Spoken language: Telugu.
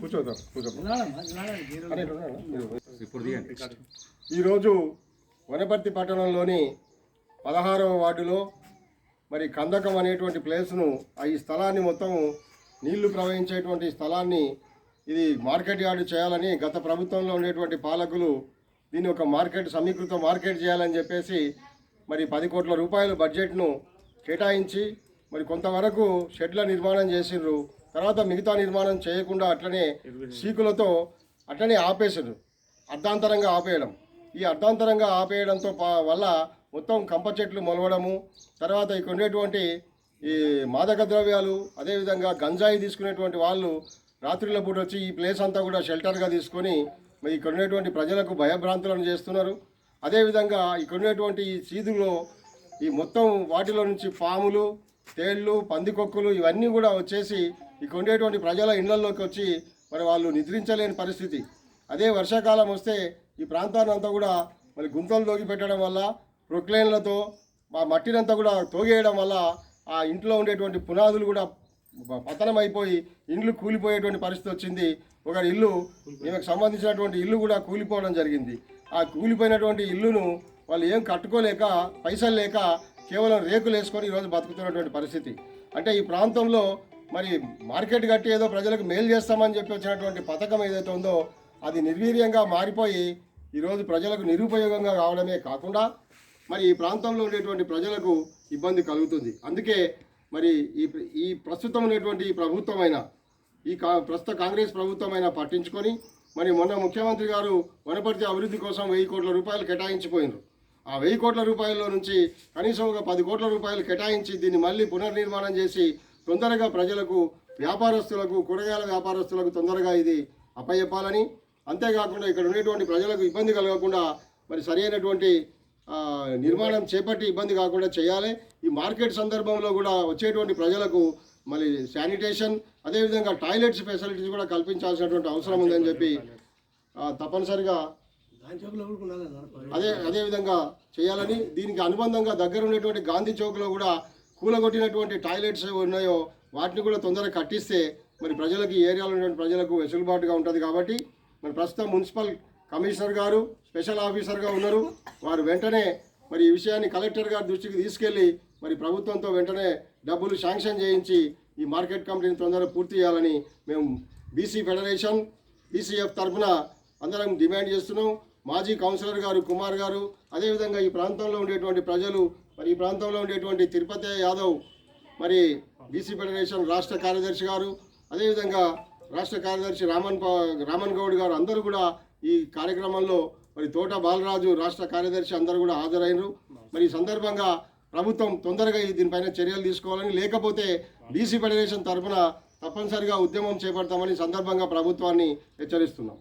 కూర్చోదాం ఈరోజు వనపర్తి పట్టణంలోని పదహారవ వార్డులో మరి కందకం అనేటువంటి ప్లేస్ను ఆ ఈ స్థలాన్ని మొత్తం నీళ్ళు ప్రవహించేటువంటి స్థలాన్ని ఇది మార్కెట్ యార్డు చేయాలని గత ప్రభుత్వంలో ఉండేటువంటి పాలకులు దీన్ని ఒక మార్కెట్ సమీకృత మార్కెట్ చేయాలని చెప్పేసి మరి పది కోట్ల రూపాయల బడ్జెట్ను కేటాయించి మరి కొంతవరకు షెడ్ల నిర్మాణం చేసిండ్రు. తర్వాత మిగతా నిర్మాణం చేయకుండా అట్లనే సీకులతో అట్లనే ఆపేసిండ్రు అర్ధాంతరంగా ఆపేయడం. ఈ అర్ధాంతరంగా ఆపేయడంతో పా- వల్ల మొత్తం కంప చెట్లు మొలవడము తర్వాత ఇక్కడ ఉండేటువంటి ఈ మాదక ద్రవ్యాలు అదేవిధంగా గంజాయి తీసుకునేటువంటి వాళ్ళు రాత్రిలో పూట వచ్చి ఈ ప్లేస్ అంతా కూడా షెల్టర్గా తీసుకొని మరి ఇక్కడ ఉండేటువంటి ప్రజలకు భయభ్రాంతులను చేస్తున్నారు. అదేవిధంగా ఇక్కడ ఉండేటువంటి ఈ సీదులో ఈ మొత్తం వాటిలో నుంచి పాములు తేళ్ళు పందికొక్కులు ఇవన్నీ కూడా వచ్చేసి ఇక ఉండేటువంటి ప్రజల ఇళ్ళలోకి వచ్చి మరి వాళ్ళు నిద్రించలేని పరిస్థితి. అదే వర్షాకాలం వస్తే ఈ ప్రాంతాన్ని అంతా కూడా మరి గుంతలు తోగి పెట్టడం వల్ల ప్రొక్లైన్లతో ఆ మట్టినంతా కూడా తోగేయడం వల్ల ఆ ఇంట్లో ఉండేటువంటి పునాదులు కూడా పతనం అయిపోయి ఇండ్లు కూలిపోయేటువంటి పరిస్థితి వచ్చింది. ఒక ఇల్లు ఈమెకు సంబంధించినటువంటి ఇల్లు కూడా కూలిపోవడం జరిగింది. ఆ కూలిపోయినటువంటి ఇల్లును వాళ్ళు ఏం కట్టుకోలేక పైసలు లేక కేవలం రేకులు వేసుకొని ఈరోజు బతుకుతున్నటువంటి పరిస్థితి. అంటే ఈ ప్రాంతంలో మరి మార్కెట్ కట్టి ఏదో ప్రజలకు మేలు చేస్తామని చెప్పి వచ్చినటువంటి పథకం ఏదైతే ఉందో అది నిర్వీర్యంగా మారిపోయి ఈరోజు ప్రజలకు నిరుపయోగంగా కావడమే కాకుండా మరి ఈ ప్రాంతంలో ఉండేటువంటి ప్రజలకు ఇబ్బంది కలుగుతుంది. అందుకే మరి ఈ ఈ ప్రస్తుతం ఉన్నటువంటి ఈ ప్రభుత్వమైన ఈ కా ప్రస్తుత కాంగ్రెస్ ప్రభుత్వమైన పట్టించుకొని మరి మొన్న ముఖ్యమంత్రి గారు వనపర్తి అభివృద్ధి కోసం వెయ్యి కోట్ల రూపాయలు కేటాయించిపోయినారు. ఆ వెయ్యి కోట్ల రూపాయల్లో నుంచి కనీసం ఒక పది కోట్ల రూపాయలు కేటాయించి దీన్ని మళ్ళీ పునర్నిర్మాణం చేసి తొందరగా ప్రజలకు వ్యాపారస్తులకు కూరగాయల వ్యాపారస్తులకు తొందరగా ఇది అప్పయ్యప్పాలని అంతేకాకుండా ఇక్కడ ఉండేటువంటి ప్రజలకు ఇబ్బంది కలగకుండా మరి సరైనటువంటి నిర్మాణం చేపట్టి ఇబ్బంది కాకుండా చేయాలి. ఈ మార్కెట్ సందర్భంలో కూడా వచ్చేటువంటి ప్రజలకు మళ్ళీ శానిటేషన్ అదేవిధంగా టాయిలెట్స్ ఫెసిలిటీస్ కూడా కల్పించాల్సినటువంటి అవసరం ఉందని చెప్పి తప్పనిసరిగా అదే అదేవిధంగా చేయాలని దీనికి అనుబంధంగా దగ్గర ఉన్నటువంటి గాంధీ చౌక్లో కూడా కూలగొట్టినటువంటి టాయిలెట్స్ ఉన్నాయో వాటిని కూడా తొందరగా కట్టిస్తే మరి ప్రజలకు ఏరియాలో ఉన్నటువంటి ప్రజలకు వెసులుబాటుగా ఉంటుంది కాబట్టి మరి ప్రస్తుతం మున్సిపల్ కమిషనర్ గారు స్పెషల్ ఆఫీసర్గా ఉన్నారు. వారు వెంటనే మరి ఈ విషయాన్ని కలెక్టర్ గారి దృష్టికి తీసుకెళ్ళి మరి ప్రభుత్వంతో వెంటనే డబ్బులు శాంక్షన్ చేయించి ఈ మార్కెట్ కమిటీని తొందరగా పూర్తి చేయాలని మేము బీసీ ఫెడరేషన్ బీసీఎఫ్ తరఫున అందరం డిమాండ్ చేస్తున్నాం. మాజీ కౌన్సిలర్ గారు కుమార్ గారు అదేవిధంగా ఈ ప్రాంతంలో ఉండేటువంటి ప్రజలు మరి ఈ ప్రాంతంలో ఉండేటువంటి తిరుపతి యాదవ్ మరి బీసీ ఫెడరేషన్ రాష్ట్ర కార్యదర్శి గారు అదేవిధంగా రాష్ట్ర కార్యదర్శి రామన్ రామన్ గౌడ్ గారు అందరూ కూడా ఈ కార్యక్రమంలో మరి తోట బాలరాజు రాష్ట్ర కార్యదర్శి అందరూ కూడా హాజరైనరు. మరి ఈ సందర్భంగా ప్రభుత్వం తొందరగా ఈ దీనిపైన చర్యలు తీసుకోవాలని లేకపోతే బీసీ ఫెడరేషన్ తరఫున తప్పనిసరిగా ఉద్యమం చేపడతామని సందర్భంగా ప్రభుత్వాన్ని హెచ్చరిస్తున్నాం.